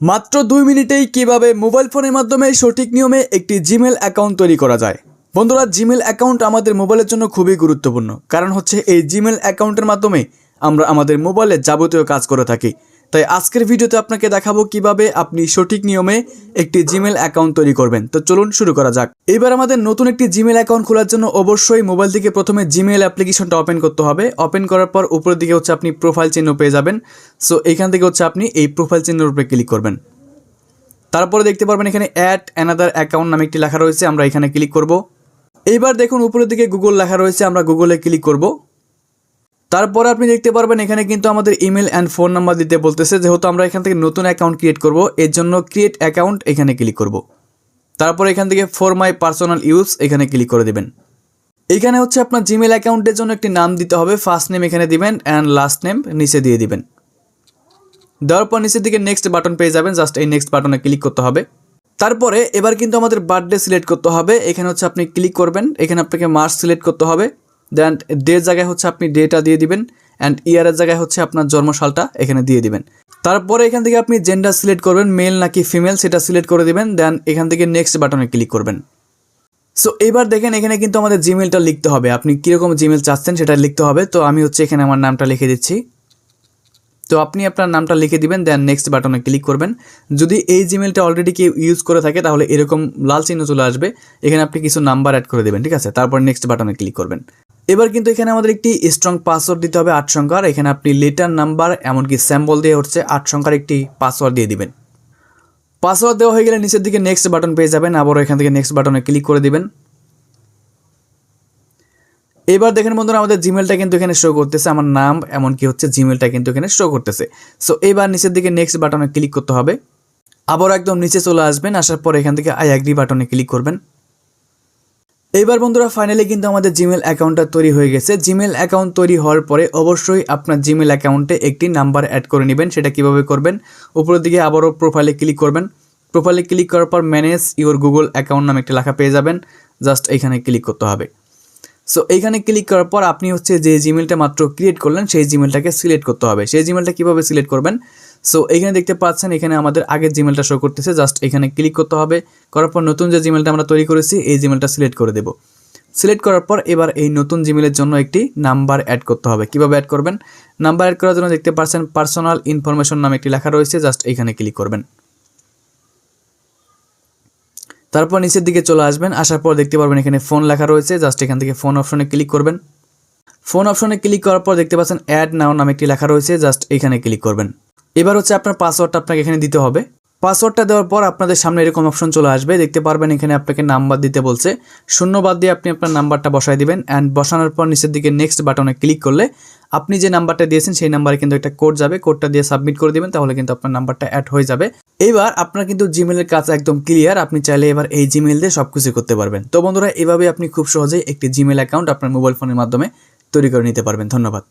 মাত্র দুই মিনিটেই কীভাবে মোবাইল ফোনের মাধ্যমে সঠিক নিয়মে একটি জিমেল অ্যাকাউন্ট তৈরি করা যায়? বন্ধুরা, জিমেল অ্যাকাউন্ট আমাদের মোবাইলের জন্য খুবই গুরুত্বপূর্ণ। কারণ হচ্ছে এই জিমেল অ্যাকাউন্টের মাধ্যমে আমরা আমাদের মোবাইলে যাবতীয় কাজ করে থাকি। তাই আজকের ভিডিওতে আপনাকে দেখাবো কীভাবে আপনি সঠিক নিয়মে একটি জিমেল অ্যাকাউন্ট তৈরি করবেন। তো চলুন শুরু করা যাক। এবার আমাদের নতুন একটি জিমেল অ্যাকাউন্ট খোলার জন্য অবশ্যই মোবাইল থেকে প্রথমে জিমেল অ্যাপ্লিকেশনটা ওপেন করতে হবে। ওপেন করার পর উপরের দিকে হচ্ছে আপনি প্রোফাইল চিহ্ন পেয়ে যাবেন। সো এখান থেকে হচ্ছে আপনি এই প্রোফাইল চিহ্নের উপরে ক্লিক করবেন। তারপরে দেখতে পারবেন এখানে অ্যাড অ্যানাদার অ্যাকাউন্ট নামে একটি লেখা রয়েছে, আমরা এখানে ক্লিক করব। এইবার দেখুন উপরের দিকে গুগল লেখা রয়েছে, আমরা গুগলে ক্লিক করব। তারপরে আপনি দেখতে পারবেন এখানে কিন্তু আমাদের ইমেল অ্যান্ড ফোন নাম্বার দিতে বলতেছে, যেহেতু আমরা এখান থেকে নতুন অ্যাকাউন্ট ক্রিয়েট করব, এর জন্য ক্রিয়েট অ্যাকাউন্ট এখানে ক্লিক করব। তারপর এখান থেকে ফর মাই পার্সোনাল ইউজ এখানে ক্লিক করে দেবেন। এখানে হচ্ছে আপনার জিমেল অ্যাকাউন্টের জন্য একটি নাম দিতে হবে ফার্স্ট নেম এখানে দিবেন অ্যান্ড লাস্ট নেম নিচে দিয়ে দিবেন। দেওয়ার পর নিচের দিকে নেক্সট বাটন পেয়ে যাবেন জাস্ট এই নেক্সট বাটনে ক্লিক করতে হবে। তারপরে এবার কিন্তু আমাদের বার্থডে সিলেক্ট করতে হবে, এখানে হচ্ছে আপনি ক্লিক করবেন, এখানে আপনাকে মার্চ সিলেক্ট করতে হবে। দেন ডের জায়গায় হচ্ছে আপনি ডেটা দিয়ে দিবেন অ্যান্ড ইয়ারের জায়গায় হচ্ছে আপনার জন্মসালটা এখানে দিয়ে দিবেন। তারপরে এখান থেকে আপনি জেন্ডার সিলেক্ট করবেন মেল নাকি ফিমেল সেটা সিলেক্ট করে দিবেন দেন এখান থেকে নেক্সট বাটনে ক্লিক করবেন। সো এবার দেখেন এখানে কিন্তু আমাদের জিমেলটা লিখতে হবে। আপনি কীরকম জিমেল চাচ্ছেন সেটা লিখতে হবে। তো আমি হচ্ছে এখানে আমার নামটা লিখে দিচ্ছি। তো আপনি আপনার নামটা লিখে দিবেন দেন নেক্সট বাটনে ক্লিক করবেন। যদি এই জিমেলটা অলরেডি কেউ ইউজ করে থাকে, তাহলে এরকম লাল চিহ্ন চলে আসবে। এখানে আপনি কিছু নাম্বার অ্যাড করে দেবেন, ঠিক আছে? তারপর নেক্সট বাটনে ক্লিক করবেন। এবার কিন্তু এখানে আমাদের একটি স্ট্রং পাসওয়ার্ড দিতে হবে আট সংখ্যার। এখানে আপনি লেটার নাম্বার এমনকি স্যাম্বল দিয়ে হচ্ছে আট সংখ্যার একটি পাসওয়ার্ড দিয়ে দিবেন। পাসওয়ার্ড দেওয়া হয়ে গেলে নিচের দিকে নেক্সট বাটন পেয়ে যাবেন। আবারও এখান থেকে নেক্সট বাটনে ক্লিক করে দিবেন। এবার দেখেন বন্ধুরা, আমাদের জিমেলটা কিন্তু এখানে শো করতেছে। আমার নাম এমনকি হচ্ছে জিমেলটা কিন্তু এখানে শো করতেছে। সো এবার নিচের দিকে নেক্সট বাটনে ক্লিক করতে হবে। আবার একদম নিচে চলে আসবেন। আসার পর এখান থেকে আই অ্যাগ্রি বাটনে ক্লিক করবেন। এবার বন্ধুরা ফাইনালি কিন্তু আমাদের জিমেল অ্যাকাউন্টটা তৈরি হয়ে গেছে। জিমেল অ্যাকাউন্ট তৈরি হওয়ার পরে অবশ্যই আপনার জিমেল অ্যাকাউন্টে একটি নাম্বার অ্যাড করে নেবেন, সেটা কীভাবে করবেন? উপরের দিকে আবারও প্রোফাইলে ক্লিক করবেন। প্রোফাইলে ক্লিক করার পর ম্যানেজ ইওর গুগল অ্যাকাউন্ট নামে একটা লেখা পেয়ে যাবেন। জাস্ট এখানে ক্লিক করতে হবে। সো এইখানে ক্লিক করার পর আপনি হচ্ছে যে জিমেলটা মাত্র ক্রিয়েট করলেন, সেই জিমেলটাকে সিলেক্ট করতে হবে। সেই জিমেলটা কীভাবে সিলেক্ট করবেন? সো এখানে দেখতে পাচ্ছেন, এখানে আমাদের আগের জিমেলটা শো করতেছে জাস্ট এখানে ক্লিক করতে হবে। করার পর নতুন যে জিমেলটা আমরা তৈরি করেছি, এই জিমেলটা সিলেক্ট করে দেব। সিলেক্ট করার পর এবার এই নতুন জিমেলের জন্য একটি নাম্বার অ্যাড করতে হবে। কীভাবে অ্যাড করবেন? নাম্বার অ্যাড করার জন্য দেখতে পাচ্ছেন পার্সোনাল ইনফরমেশন নামে একটি লেখা রয়েছে জাস্ট এখানে ক্লিক করবেন। তারপর নিচের দিকে চলে আসবেন, আসার পর দেখতে পারবেন এখানে ফোন লেখা রয়েছে জাস্ট এখান থেকে ফোন অপশনে ক্লিক করবেন। ফোন অপশনে ক্লিক করার পর দেখতে পাচ্ছেন অ্যাড নাও নামে একটি লেখা রয়েছে জাস্ট এখানে ক্লিক করবেন। এবার হচ্ছে আপনার পাসওয়ার্ডটা আপনাকে এখানে দিতে হবে। পাসওয়ার্ডটা দেওয়ার পর আপনাদের সামনে এরকম অপশন চলে আসবে। দেখতে পারবেন এখানে আপনাকে নাম্বার দিতে বলছে। শূন্য বাদ দিয়ে আপনি আপনার নাম্বারটা বসায় দিবেন অ্যান্ড বসানোর পর নিচের দিকে নেক্সট বাটনে ক্লিক করলে আপনি যে নাম্বারটা দিয়েছেন সেই নাম্বারে কিন্তু একটা কোড যাবে। কোডটা দিয়ে সাবমিট করে দিবেন, তাহলে কিন্তু আপনার নাম্বারটা অ্যাড হয়ে যাবে। এবার আপনার কিন্তু জিমেলের কাজ একদম ক্লিয়ার আপনি চাইলে এবার এই জিমেল দিয়ে সব কিছু করতে পারবেন। তো বন্ধুরা এভাবে আপনি খুব সহজেই একটি জিমেল অ্যাকাউন্ট আপনার মোবাইল ফোনের মাধ্যমে তৈরি করে নিতে পারবেন। ধন্যবাদ।